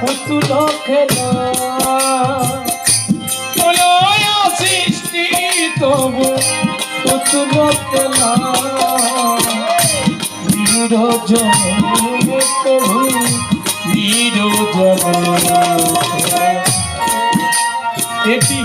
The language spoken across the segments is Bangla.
পুতুল খেলা সৃষ্টি তব পুতুল খেলা প্রভু নিরজন এটি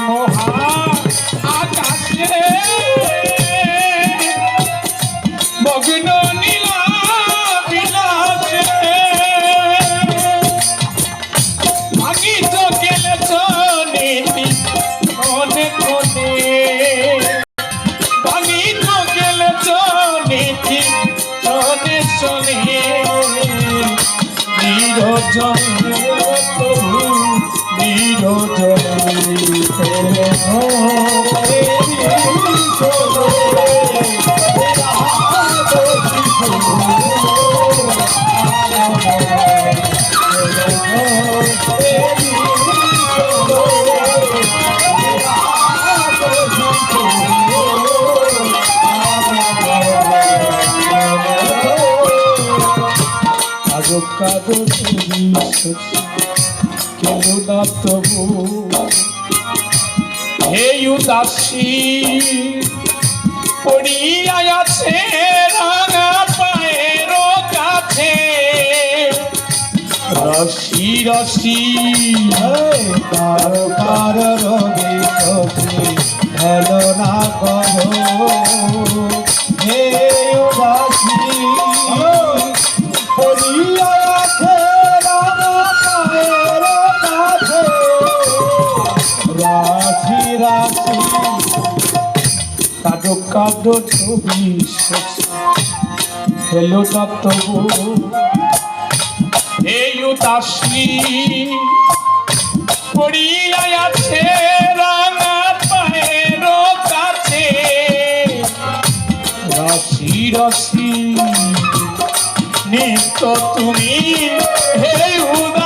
好。না তবু হে উদাসী, পড়িয়া আছে রাঙা পায়ের কাছে। রসি রসি কার কার রবি সখী না করো। হে উদাসী কাদো কাদো ছবি হেলো আছে রাঙা পায়ের কাছে। রসি রসি নিত্য তুমি হে উদা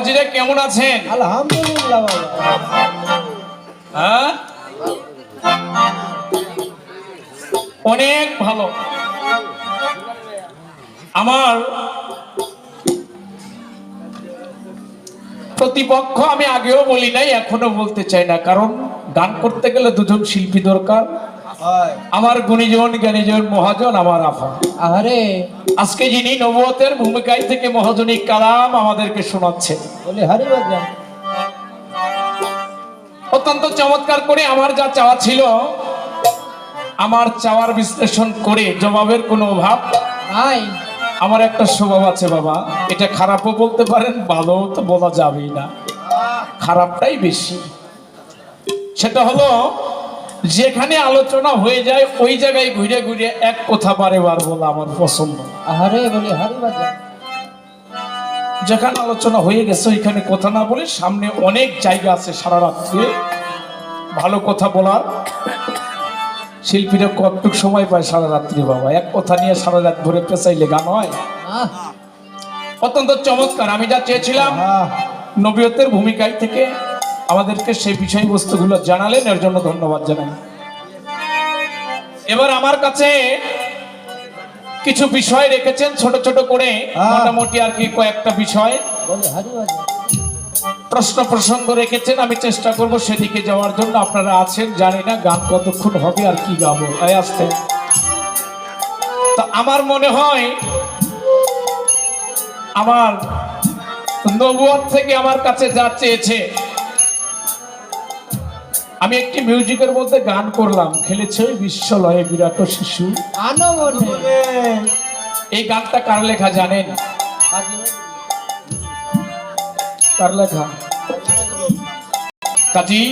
বাবাজিরা কেমন আছেন? আলহামদুলিল্লাহ হ্যাঁ? অনেক ভালো। আমার প্রতিপক্ষ আমি আগেও বলি নাই এখনও বলতে চাই না কারণ গান করতে গেলে দুজন শিল্পী দরকার। আমার গুণীজন জ্ঞানীজন মহাজন আমার আফা। আরে আজকে যিনি নবতের ভূমিকায় থেকে মহাজনী কালাম আমাদেরকে শোনাচ্ছে। বলে হারি অত্যন্ত চমৎকার করে আমার যা চাওয়া ছিল আমার চাওয়ার বিশ্লেষণ করে জবাবের কোনো অভাব নাই। আমার একটা স্বভাব আছে বাবা। এটা খারাপও বলতে পারেন ভালো তো বলা যাবেই না। খারাপটাই বেশি। সেটা হলো যেখানে আলোচনা হয়ে যায় ওই জায়গায় ঘুরে ঘুরে এক কথা বারে বার বলা আমার পছন্দ। বলে হারি যেখানে আলোচনা হয়ে গেছে ওইখানে কথা না বলে সামনে অনেক জায়গা আছে সারা রাত্রে। ভালো কথা বলার। শিল্পীরা কতটুক সময় পায় সারা রাত্রি বাবা? এক কথা নিয়ে সারা রাত ভরে পেঁচাইলে গান হয়? অত্যন্ত চমৎকার আমি যা চেয়েছিলাম নবীয়তের ভূমিকায় থেকে। আমাদেরকে সেই বিষয়বস্তুগুলো জানালেন এর জন্য ধন্যবাদ জানাই। এবার আমার কাছে কিছু বিষয় রেখেছেন ছোট ছোট করে। মোটামুটি আর কি কয়েকটা বিষয়। প্রশ্ন প্রসঙ্গ রেখেছেন আমি চেষ্টা করব সেদিকে যাওয়ার জন্য। আপনারা আছেন জানি না গান কতক্ষণ হবে আর কি গাবো আসতে। তো আমার মনে হয় আমার নবুয়ার থেকে আমার কাছে যা চেয়েছে আমি একটি মিউজিকের মধ্যে গান করলাম খেলেছে বিশ্বলয়ে বিরাট শিশু। এই গানটা কার লেখা জানেন? কার লেখা? কাজী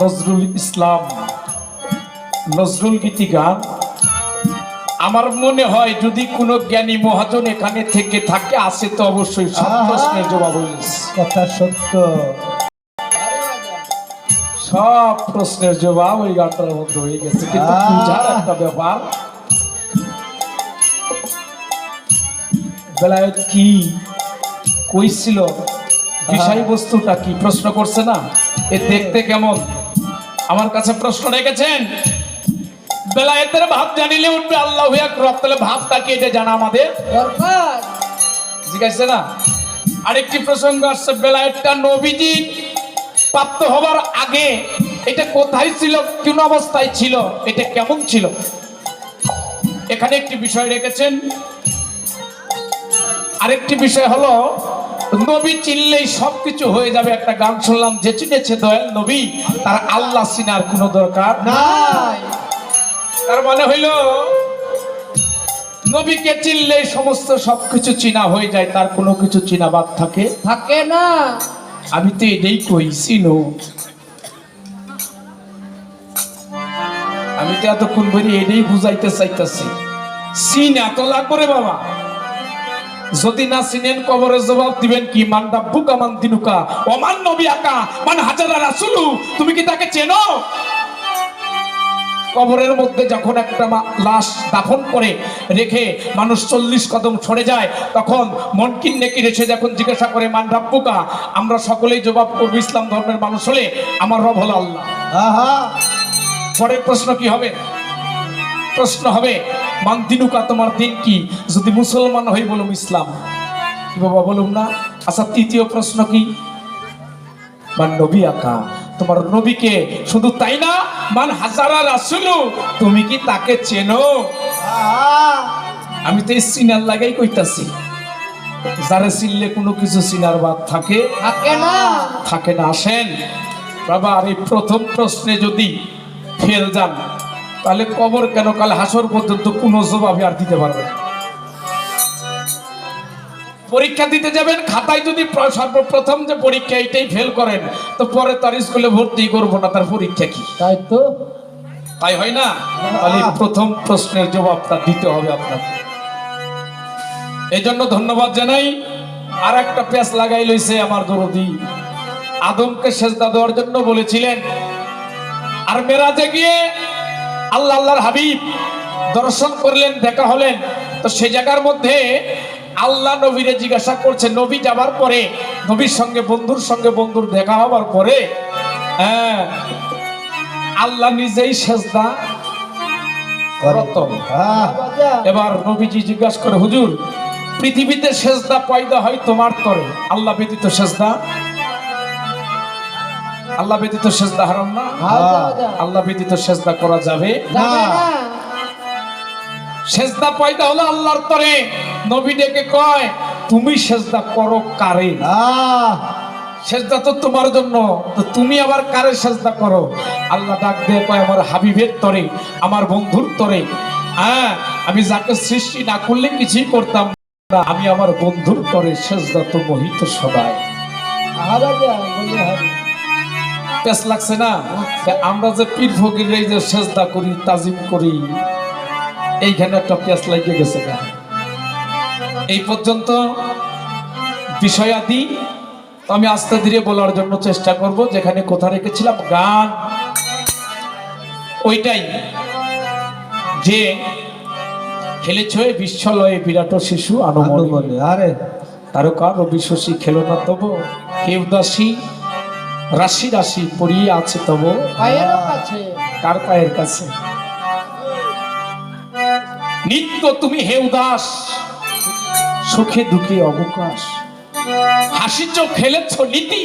নজরুল ইসলাম। নজরুল গীতি গান। আমার মনে হয় যদি কোনো জ্ঞানী মহাজন এখানে থেকে থাকে আসে তো অবশ্যই। সব। প্রশ্নের জবাব কথা সত্য। সব প্রশ্নের জবাব ওই গানটার মধ্যে হয়ে গেছে। কিন্তু বুঝার একটা ব্যাপার বেলায়ত কি কইছিল? বিষয়বস্তুটা কি? প্রশ্ন করছে না? এ দেখতে কেমন? আমার কাছে প্রশ্ন রেখেছেন। বেলায়েতের ভাব জানিলে উঠবে আল্লাহ আকবার তাহলে ভাবটা কি এটা জানা আমাদের? দরকার। জিজ্ঞাসা না? আরেকটি প্রসঙ্গ আসছে বেলায়েতটা নবীজি প্রাপ্ত হবার আগে এটা কোথায় ছিল কোন অবস্থায় ছিল এটা কেমন ছিল? এখানে একটি বিষয় রেখেছেন। আরেকটি বিষয় হলো নবী চিনলেই সবকিছু হয়ে যাবে। একটা গান শুনলাম যে চিনেছে দয়াল নবী তার আল্লাহ চিনার কোনো দরকার নাই। তার মানে হইল নবীকে চিনলেই সমস্ত সবকিছু চিনা হয়ে যায় তার কোনো কিছু চিনা বাদ থাকে? থাকে না। আমি তো এটাই কইছি নো আমি তো এতক্ষণ ধরে এটাই বুঝাইতে চাইতেছি। সিন এত লাগবে রে বাবা। যদি না চিনেন কবরের জবাব দিবেন কি মান বুকা মান দিনুকা, অমান নবী আকা, মান হাজারা রাসুলু, তুমি কি তাকে চেনো? কবরের মধ্যে যখন একটা লাশ দাফন করে রেখে মানুষ চল্লিশ কদম সরে যায় তখন মনকিন নেকি রেসে যখন জিজ্ঞাসা করে মান রাব্বুকা? আমরা সকলেই জবাব করব ইসলাম ধর্মের মানুষ হলে আমার রব হলো আল্লাহ। পরের প্রশ্ন কি হবে? প্রশ্ন হবে মান দিনুকা তোমার দিন কি? যদি মুসলমান হই বলুম ইসলাম। কি বাবা বলুম না? আচ্ছা তৃতীয় প্রশ্ন কি? মান নবী আকা তোমার নবীকে শুধু তাই না মান হাজারা রাসুলু তুমি কি তাকে চেনো? আমি তো এই সিনার লাগাই কইতাছি। যারা চিনলে কোনো কিছু চিনার বাদ থাকে থাকে না। থাকে না। আসেন। বাবা আর এই প্রথম প্রশ্নে যদি ফেল যান তাহলে কবর কেন কাল হাসর পর্যন্ত কোনো জবাবে আর দিতে পারবেন না। পরীক্ষা দিতে যাবেন খাতায় যদি সর্বপ্রথম যে পরীক্ষা এটাই ফেল করেন তো পরে তার স্কুলে ভর্তি করব না তার পরীক্ষা কি? তাই তো। তাই হয় না? তাহলে প্রথম প্রশ্নের জবাবটা দিতে হবে আপনাকে। এই জন্য ধন্যবাদ জানাই। আর একটা পেঁচ লাগাই লইছে আমার দরদি। আদমকে সেজদা দেওয়ার জন্য বলেছিলেন আর মেরাজে গিয়ে আল্লাহ আল্লাহর হাবিব দর্শন করলেন দেখা হলেন। তো সে জায়গার মধ্যে আল্লাহ নবীরে জিজ্ঞাসা করছে নবী যাবার পরে নবীর সঙ্গে বন্ধুর সঙ্গে বন্ধুর দেখা হবার পরে হ্যাঁ আল্লাহ নিজেই সেজদা এবার নবীজি জিজ্ঞাসা করে হুজুর পৃথিবীতে সেজদা পয়দা হয় তোমার তরে? আল্লাহ ব্যতীত সেজদা? আল্লাহ ব্যতীত সেজদা হারাম না? আল্লাহ ব্যতীত সেজদা করা যাবে যাবে না। সেজদা পয়দা হলো আল্লাহর তরে। নবী ডেকে কয় তুমি সেজদা করো কারে? সেজদা তো তোমার জন্য। তো তুমি আবার কারে সেজদা করো? আল্লাহ ডাক দিয়ে কয় আমার হাবিবের তরে আমার বন্ধুর তরে। হ্যাঁ আমি যাকে সৃষ্টি না করলে কিছুই করতাম না। আমি আমার বন্ধুর তরে সেজদা তো মোহিত সবাই। পেস লাগছে না? আমরা যে পীর ফকির এই যে সেজদা করি তাজিম করি এইখানে একটা পেস লাগিয়ে গেছে এই পর্যন্ত বিষয়াদি তো আমি আস্তে ধীরে বলার জন্য চেষ্টা করব যেখানে কোথা রেখেছিলাম? গান। ওইটাই। যে খেলেছ এ বিশ্বলয়ে বিরাট শিশু আনমনে। বলে আরে। তারকা রবি শশী খেলো না তব কেউ দাসী রাশি রাশি পড়িয়ে আছে তব। পায়ের কার পায়ের কাছে? নিত্য তুমি হে উদাস সুখে দুঃখে অবকাশ। হাসিছ খেলেছ নীতি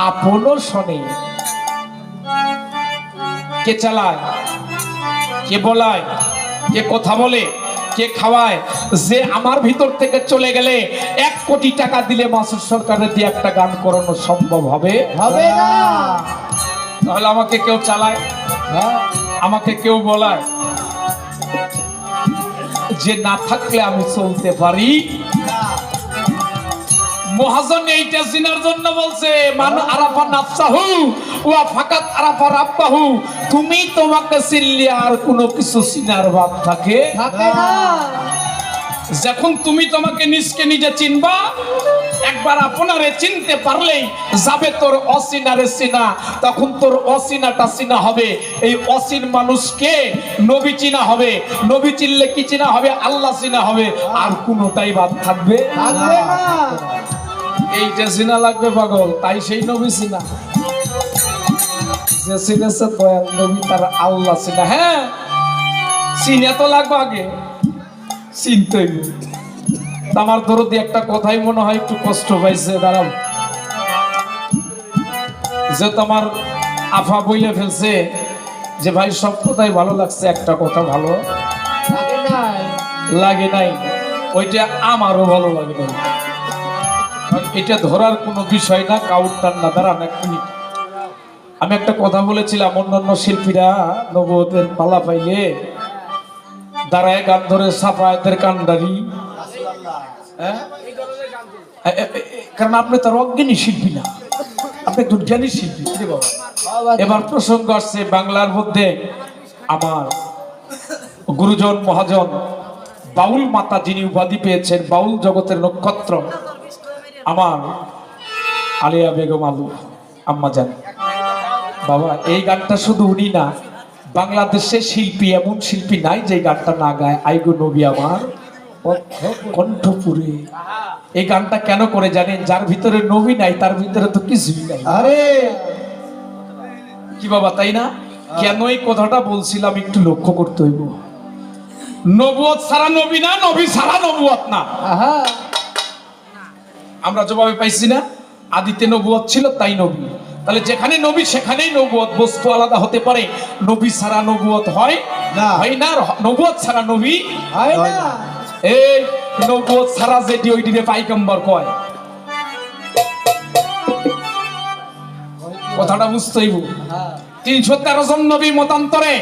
আপন শনে। কে চালায় কে বলায় কে কথা বলে কে খাওয়ায় যে আমার ভিতর থেকে চলে গেলে এক কোটি টাকা দিলে মাসুর সরকারের দিয়ে একটা গান করানো সম্ভব হবে? হবে না। তাহলে আমাকে কেউ চালায়? হ্যাঁ। আমাকে কেউ বলায়? যে না থাকলে আমি চলতে পারি। মহাজন এইটা চিনার জন্য বলছে, মান আরাফা নাফসাহু ওয়া ফাকাত আরাফা রাব্বাহু। তুমি তোমাকে চিনলে আর কোনো কিছু চিনার ভাব থাকে থাকে না। যখন তুমি তোমাকে নিজকে নিজে চিনবা একবার আপনারে চিনতে পারলেই যাবে তোর অচিনারে চিনা তখন তোর অচিনাটা চিনা হবে। এই অচিন মানুষকে নবী চিনা হবে। নবী চিনলে কি চিনা হবে? আল্লাহ চিনা হবে। আর কোনোটাই বাদ থাকবে না। এইটা চিনা লাগবে পাগল তাই সেই নবী চিনা যে চিনেছে দয়াল নবী তার আল্লাহ চিনা। হ্যাঁ চিনে তো লাগবে আগে। চিনতে হইবে। তা আমার দরদি একটা কথাই মনে হয় একটু কষ্ট পাইছে দাঁড়াও। যে তোমার আফা বইলে ফেলছে যে ভাই সব কথাই ভালো লাগছে একটা কথা ভালো। লাগে নাই। ওইটা আমারও ভালো লাগে নাই। এটা ধরার কোনো বিষয় না কাউন্টার না দাঁড়ান এক মিনিট। আমি একটা কথা বলেছিলাম অন্যান্য শিল্পীরা নবদের পালা পাইলে দাঁড়ায় গান ধরে সাফায়তের কান্ডারি হ্যাঁ? কারণ আপনি তার অজ্ঞানী শিল্পী না আপনি একজন জ্ঞানী শিল্পী। এবার প্রসঙ্গ আসছে বাংলার মধ্যে আমার গুরুজন মহাজন বাউল মাতা যিনি উপাধি পেয়েছেন, বাউল জগতের নক্ষত্র আমার আলিয়া বেগম আলু আম্মা জান বাবা, এই গানটা শুধু উনি না বাংলাদেশে শিল্পী এমন শিল্পী নাই যে গানটা না গায়। আইগো নবী আমার। কণ্ঠপুরে। এই গানটা কেন করে জানেন? যার ভিতরে নবী নাই তার ভিতরে তো কিছুই নাই। আরে! কি বাবা তাই না? কেন এই কথাটা বলছিলাম একটু লক্ষ্য করতে হইব। নবুয়ত সারা নবী না নবী সারা নবুয়ত না। আমরা জবাবে পাইছি না আদিতে নবুয়ত ছিল তাই নবী। তাহলে যেখানে নবী সেখানেই নবুয়ত বস্তু আলাদা হতে পারে। নবী সারা নবুয়ত হয় না। হয় না। নবুয়ত সারা নবী হয় হয় না। এই নবুয়ত সারা যেটি ওইটিরে পাইকম্বর কয়? কথাটা বুঝতে হইব হ্যাঁ। তিনশো তেরো জন নবী মতান্তরে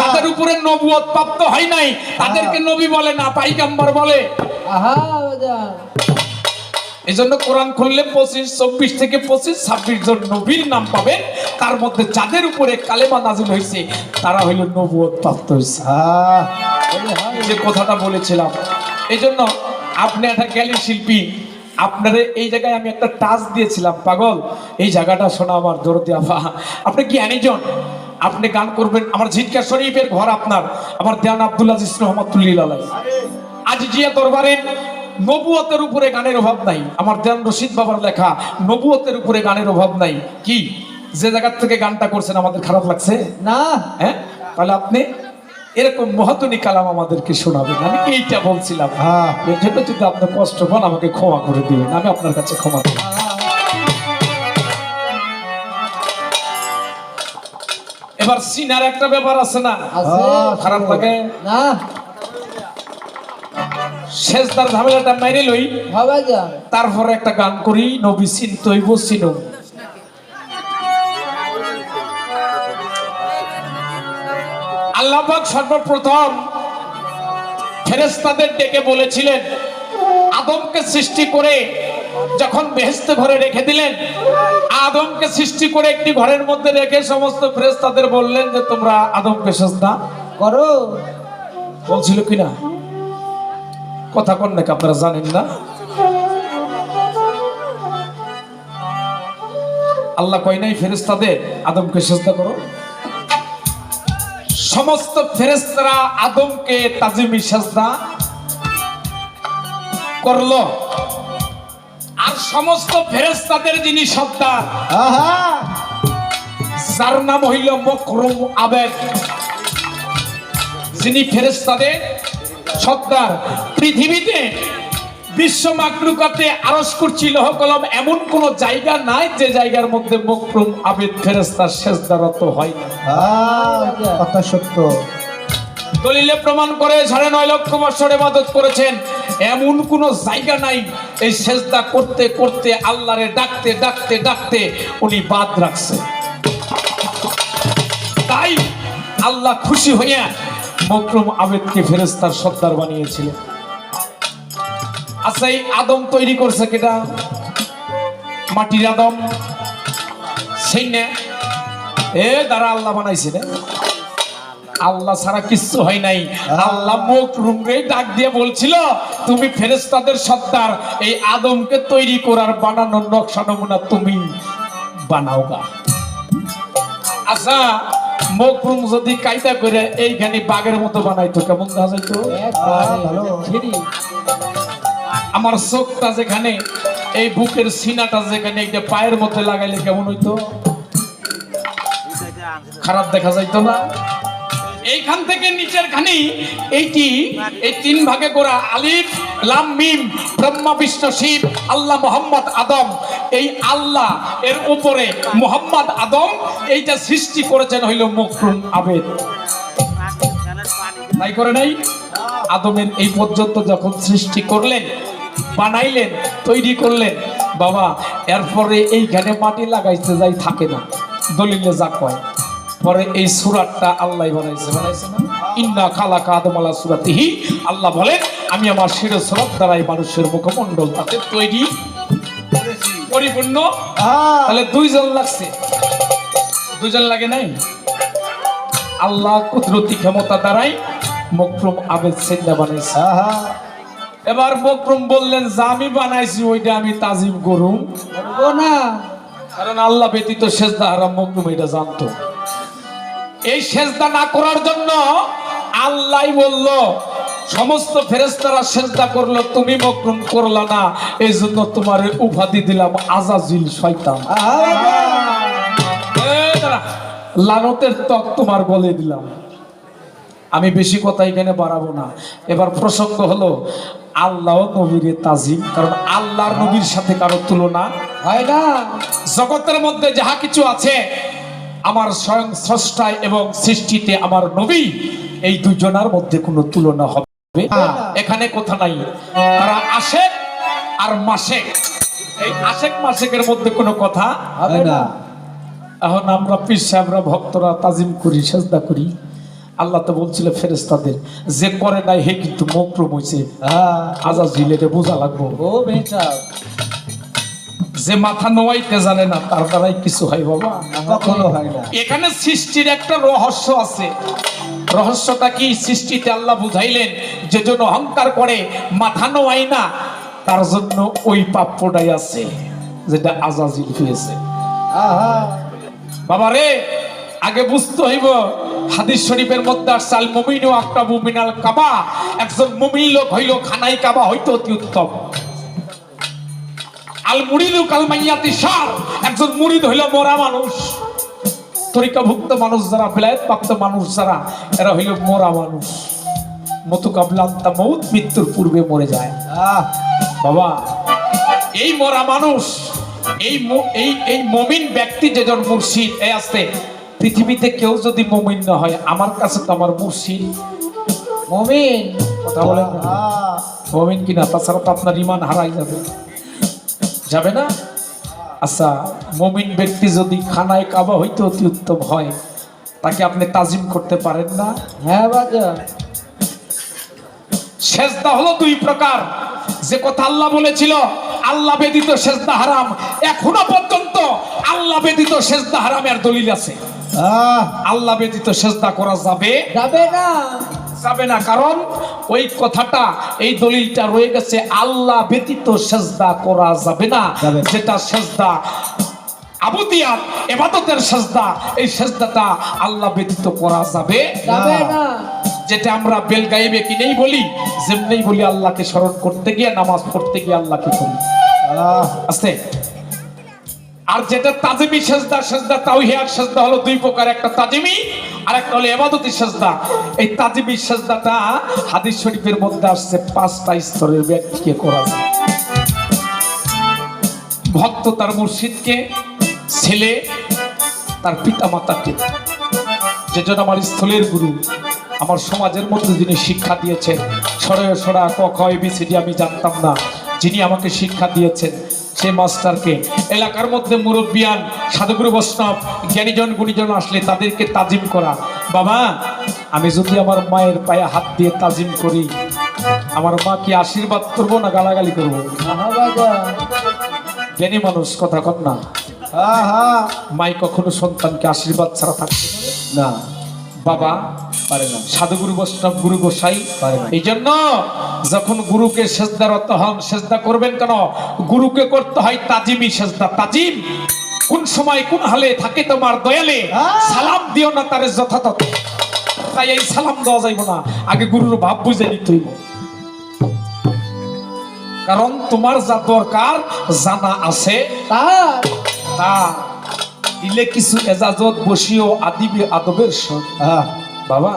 তাদের উপরে নবুয়ত প্রাপ্ত হয় নাই। তাদেরকে নবী বলে না পাইকাম্বর বলে। আহা এই জন্য কোরআন খুললে পঁচিশ চব্বিশ থেকে পঁচিশ ছাব্বিশ জন নবীর নাম পাবেন। তার মধ্যে যাদের উপরে কালেমা নাজিল হয়েছে তারা হইল নবুয়ত প্রাপ্ত হয়েছে। হ্যাঁ বলে হয় যে কথাটা বলেছিলাম। এই জন্য আপনি একটা জ্ঞানী শিল্পী আপনারে এই জায়গায় আমি একটা টাচ দিয়েছিলাম পাগল। এই জায়গাটা শোনা আমার দরদি আফা। আপনি কি জ্ঞানীজন আপনি গান করবেন আমার ঝিটকা শরীফের ঘর আপনার আমার দেয়ান আব্দুল আজিজ রহমতুল্লিল আজ জিয়া দরবারের নবুয়তের উপরে গানের অভাব নাই। আমার দেয়ান রশিদ বাবার লেখা নবুয়তের উপরে গানের অভাব নাই। কি? যে জায়গার থেকে গানটা করছেন আমাদের খারাপ লাগছে? না। হ্যাঁ? তাহলে আপনি এরকম মহাতনী কালাম আমাদেরকে শোনাবেন। আমি এইটা বলছিলাম। হ্যাঁ। এর জন্য যদি আপনি কষ্ট পান আমাকে ক্ষমা করে দিবেন। আমি আপনার কাছে ক্ষমা করি এবার সিনার একটা ব্যাপার আছে না? খারাপ লাগে? না। শেষদার ঝামেলাটা মেরে লই। যান তারপরে একটা গান করি নবী চিন্তইব চিনো। আল্লাহবাক সর্বপ্রথম ফেরেস্তাদের ডেকে বলেছিলেন আদমকে সৃষ্টি করে যখন বেহেস্তে ঘরে রেখে দিলেন আদমকে সৃষ্টি করে একটি ঘরের মধ্যে রেখে সমস্ত ফেরেস্তাদের বললেন যে তোমরা আদমকে সস্তা করো। বলছিল কিনা? কথা কোন নাকি আপনারা জানেন না? আল্লাহ কয় নাই ফেরেস্তাদের আদমকে সেজদা করো। সমস্ত ফেরেস্তারা আদমকে তাজিমি সেজদা করল। আর সমস্ত ফেরেস্তাদের যিনি সত্তার আহা! যার নাম হইল মকরুম আবেদ। যিনি ফেরেস্তাদের সত্তার পৃথিবীতে বিশ্ব মাকলুকাতে আরস করছি লহ কলম এমন কোন জায়গা নাই যে জায়গার মধ্যে মকরুম আবেদ ফেরেস্তার শেষদারত হয় কথা সত্য। দলিলে প্রমাণ করে সাড়ে নয় লক্ষ বছর ইবাদত করেছেন। এমন কোন জায়গা নাই এই সেজদা করতে করতে আল্লাহরে ডাকতে ডাকতে ডাকতে উনি বাদ রাখছে। তাই আল্লাহ খুশি হইয়া মকরুম আবেদকে ফেরেস্তার সর্দার বানিয়েছিলেন আচ্ছা এই আদম তৈরি করছে কেটা? মাটির আদম। সেই না। এ দ্বারা আল্লাহ বানাইছে না আল্লাহ ছাড়া কিচ্ছু হয় নাই। আল্লাহ মুখ রুমরে ডাক দিয়ে বলছিল, তুমি ফেরেস্তাদের সত্তার এই আদমকে তৈরি করার বানানোর নকশা নমুনা তুমি বানাও গা। আচ্ছা মুখ রুম যদি কায়দা করে এইখানে বাঘের মতো বানাইতো কেমন দেখা যাইতো আমার চোখটা যেখানে এই বুকের সিনাটা যেখানে এইটা পায়ের মধ্যে লাগাইলে কেমন হইতো? খারাপ দেখা যাইতো না? এইখান থেকে নিচের খানি এইটি এই তিন ভাগে করা আলিফ লাম মিম ব্রহ্মা বিষ্ণু শিব আল্লাহ মোহাম্মদ আদম। এই আল্লাহ এর উপরে মোহাম্মদ আদম এইটা সৃষ্টি করেছেন হইল মকরুম আবেদ। তাই করে নাই? আদমের এই পর্যন্ত যখন সৃষ্টি করলেন, বানাইলেন, তৈরি করলেন, বাবা, এরপরে এইখানে মাটি লাগাইতে যাই থাকে না, দলিলে যা কয়। পরে এই সুরাটটা আল্লাহ বানাইছে বানাইছে না? ইন্না খালা কাদম আলা সুরাতিহি। আল্লাহ বলেন, আমি আমার শির দ্বারাই মানুষের মুখমণ্ডল তাতে তৈরি। পরিপূর্ণ? তাহলে দুইজন লাগছে। দুজন লাগে নাই? আল্লাহ কুদরতি ক্ষমতা দ্বারাই মকরুম আবেদ সেন্দা বানাইছে। এবার মকরুম বললেন যে আমি বানাইছি ওইটা আমি তাজিম করুম। না। কারণ আল্লাহ ব্যতীত সেজদা হারাম মকরুম এটা জানতো। এই সেজদা না করার জন্য আল্লাহ বলল সমস্ত ফেরেস্তারা সেজদা করল তুমি মকরুম করলা না। এই জন্য তোমার উপাধি দিলাম আজাজিল শয়তান। লানতের ত্বক তোমার বলে দিলাম। আমি বেশি কথা এখানে বাড়াবো না। এবার প্রসঙ্গ হলো আল্লাহ নবীরে তাজিম কারণ আল্লাহর নবীর সাথে কারও তুলনা হয় না। জগতের মধ্যে যাহা কিছু আছে আমার স্বয়ং স্রষ্টায় এবং সৃষ্টিতে আমার নবী এই দুজনার মধ্যে কোনো তুলনা হবে। এখানে কথা নাই। তারা আশেক আর মাসেক। এই আশেক মাসেকের মধ্যে কোনো কথা হবে না। এখন আমরা পীর সাহেবরা ভক্তরা তাজিম করি সেজদা করি। আল্লাহ তো বলছিল ফেরেস্তাদের যে করে নাই হে কিন্তু মকরুম হয়েছে ঝিলেটে বোঝা লাগবো। ও যে মাথা নোয়াইতে জানে না তার দ্বারাই কিছু হয় বাবা। কখনো হয় না। এখানে সৃষ্টির একটা রহস্য আছে। রহস্যটা কি সৃষ্টিতে আল্লাহ বুঝাইলেন? যে জন্য অহংকার করে মাথা নোয়াই না। তার জন্য ওই প্রাপ্যটাই আছে, যেটা আজাজিল হয়েছে। বাবা রে, আগে বুঝতে হইব, হাদিস শরীফের মধ্যে আসছে মুমিনু একটা মুমিনাল কাবা। একজন মুমিন লোক হইল, খানাই কাবা হইতো অতি উত্তম। আল মুরিদু কাল মাইয়াতি সার একজন মুরিদ হইল মরা মানুষ। তরিকাভুক্ত মানুষ যারা বেলায়েত প্রাপ্ত মানুষ যারা এরা হইল মরা মানুষ। মতু কাবলান্তা মৌত মৃত্যুর পূর্বে মরে যায়। আহ বাবা এই মরা মানুষ এই এই এই মমিন ব্যক্তি যেজন মুর্শিদ এই আসতে পৃথিবীতে কেউ যদি মমিন না হয় আমার কাছে তো আমার মুর্শিদ। মমিন কথা বলেন। মমিন কিনা? তাছাড়া তো আপনার ইমান হারাই যাবে। যাবে না? আচ্ছা মমিন ব্যক্তি যদি খানায় কাবা হইতে অতি উত্তম হয় তাকে আপনি তাজিম করতে পারেন না? হ্যাঁ বাজান। সেজদা হলো দুই প্রকার। যে কথা আল্লাহ বলেছিল আল্লাহ ব্যতীত সেজদা হারাম। এখনও পর্যন্ত আল্লাহ ব্যতীত সেজদা হারামের দলিল আছে। আল্লাহ ব্যতীত সেজদা করা যাবে যাবে না। যাবে না। কারণ ওই কথাটা এই দলিলটা রয়ে গেছে আল্লাহ ব্যতীত সেজদা করা যাবে না। যেটা সেজদা আবুদিয়াত এবাদতের সেজদা এই সেজদাটা আল্লাহ ব্যতীত করা যাবে যাবে না। যেটা আমরা বেল গাইবে কি নেই বলি যেমনি বলি আল্লাহকে স্মরণ করতে গিয়ে নামাজ পড়তে গিয়ে আল্লাহকে করি আস্তে আর যেটা তাজিমি সেজদা সেজদা তাওহিয়ার সেজদা হলো দুই প্রকার, একটা তাজিমি আর একটা হলো এবাদতি সেজদা। এই তাজিমি সেজদাটা হাদিস শরীফের মধ্যে আসছে, পাঁচটা স্তরের ব্যক্তিকে করা যায়। ভক্ত তার মুর্শিদকে, ছেলে তার পিতা মাতাকে যেজন আমার স্থলের গুরু, আমার সমাজের মধ্যে যিনি শিক্ষা দিয়েছেন, সরয় সরা ক, খ এবিসিডি আমি জানতাম না, যিনি আমাকে শিক্ষা দিয়েছেন সেই মাস্টারকে। এলাকার মধ্যে মুরব্বিয়ান সাধুগুরু বৈষ্ণব জ্ঞানীজন গুণীজন আসলে তাদেরকে তাজিম করা। বাবা আমি যদি আমার মায়ের পায়ে হাত দিয়ে তাজিম করি আমার মা কি আশীর্বাদ করব না গালাগালি করব? জ্ঞানী মানুষ কথা কর না। মাই কখনো সন্তানকে আশীর্বাদ ছাড়া থাকতে না। বাবা সাধুগুরু বৈষ্ণব গুরু গোসাই। এই জন্য যখন গুরুকে সেজদারত হন সেজদা করবেন কেন? গুরুকে করতে হয় তাজিমি সেজদা। তাজিম কোন সময় কোন হালে থাকে তোমার দয়ালে সালাম দিও না তারে যথাযথ। তাই এই সালাম দেওয়া যাইব না। আগে গুরুর ভাব বুঝে নিতে হইব। কারণ তোমার যা দরকার জানা আছে তা। দিলে কিছু এজাজত বসিও আদিবি আদবের সঙ্গে বাবা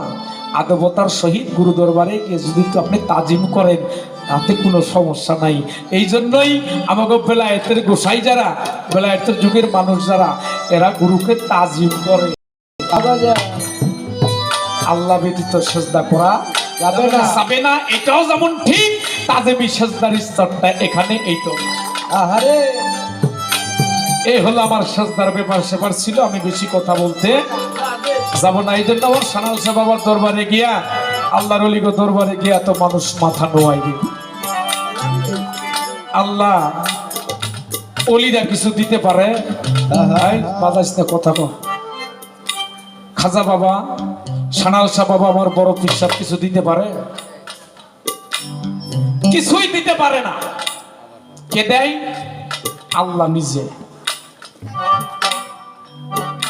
আদবতার সহিত গুরু দরবারে গিয়ে যদি তো আপনি তাজিম করেন তাতে কোনো সমস্যা নাই। এই জন্যই আমাকে বেলায়েতের গোসাই যারা বেলায়েতের যুগের মানুষ যারা এরা গুরুকে তাজিম করে। আল্লাহ ব্যতীত সেজদা করা যাবে না। যাবে না এটাও যেমন ঠিক তাজেমি সেজদার স্তরটা এখানে এই তো আহারে। এই হলো আমার সেজদার ব্যাপার সেবার ছিল আমি বেশি কথা বলতে যাব না, এই জন্য সানাল সাহেব বাবার দরবারে গিয়া, আল্লাহর অলিগো দরবারে গিয়া তো মানুষ মাথা নোয়াই আল্লাহ অলিরা কিছু দিতে পারে? কথা খাজা বাবা, সানাল সাহেব বাবা আমার বড় পিসাব কিছু দিতে পারে? কিছুই দিতে পারে না। কে দেয়? আল্লাহ নিজে।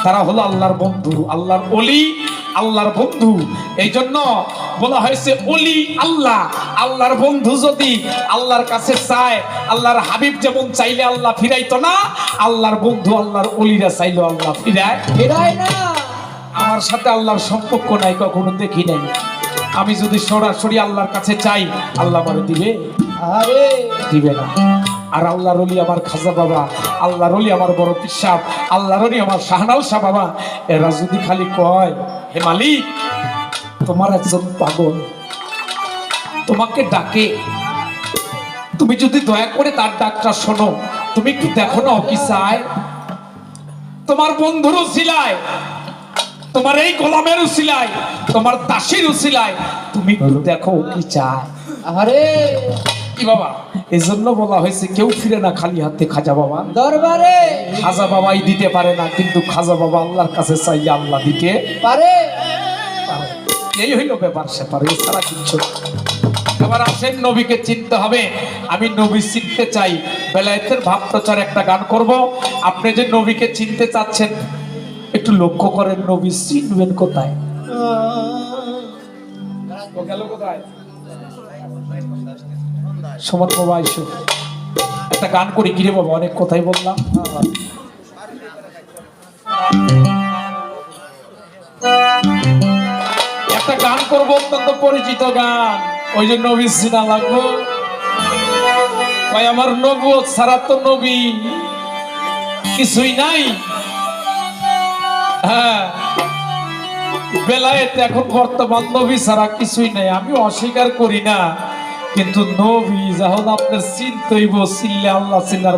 তারা হলো আল্লাহর বন্ধু আল্লাহর অলি আল্লাহর বন্ধু। এই জন্য বলা হয়েছে অলি আল্লাহ। আল্লাহর বন্ধু যদি আল্লাহর কাছে চায় আল্লাহর হাবিব যেমন চাইলে আল্লাহ ফিরাইতো না আল্লাহর বন্ধু আল্লাহর অলিরা চাইলো আল্লাহ ফিরায়। ফিরাই না। আমার সাথে আল্লাহর সম্পর্ক নাই কখনো দেখি নাই। আমি যদি সরাসরি আল্লাহর কাছে চাই আল্লাহ আমারে দিবে? আরে। দিবে না। আর আল্লাহ রলি আমার খাজা বাবা আল্লাহ রলি আমার বড় পিসাব আল্লাহ রলি আমার শাহনাল শাহ বাবা। এরা যদি খালি কয়, হে মালিক, তোমার একজন পাগল, তোমাকে ডাকে। তুমি যদি দয়া করে তার ডাকটা শোনো, তুমি একটু দেখো না কি চায়। তোমার বন্ধুর উসিলায় তোমার এই গোলামের উসিলায় তোমার দাসীর উসিলায় তুমি দেখো কি চায়। আরে কি বাবা? এই জন্য বলা হয়েছে কেউ ফিরে না খালি হাতে খাজা বাবা। দরবারে। খাজা বাবাই দিতে পারে না কিন্তু খাজা বাবা আল্লাহর কাছে চাই আল্লাহ দিতে পারে। এই হইল ব্যাপার স্যাপার এছাড়া কিচ্ছু এবার আসেন নবীকে চিনতে হবে। আমি নবী চিনতে চাই। বেলায়েতের ভাব প্রচার একটা গান করব। আপনি যে নবীকে চিনতে চাচ্ছেন একটু লক্ষ্য করেন নবী চিনবেন কোথায়? ও গেল কোথায়? বাবা আইসো একটা গান বাবা, অনেক কথাই বললাম। একটা গান করব অত্যন্ত পরিচিত গান, ওই যে নবী সিনা লাগবো। ভাই আমার নবুয়ত ছাড়া তো নবী কিছুই নাই। হ্যাঁ বেলায়েতে এখন বর্তমান নবী ছাড়া কিছুই নাই আমি অস্বীকার করি না। কিন্তু নবী যখন আপনার চিন্তইব চিল্লে আল্লাহ চিল্লার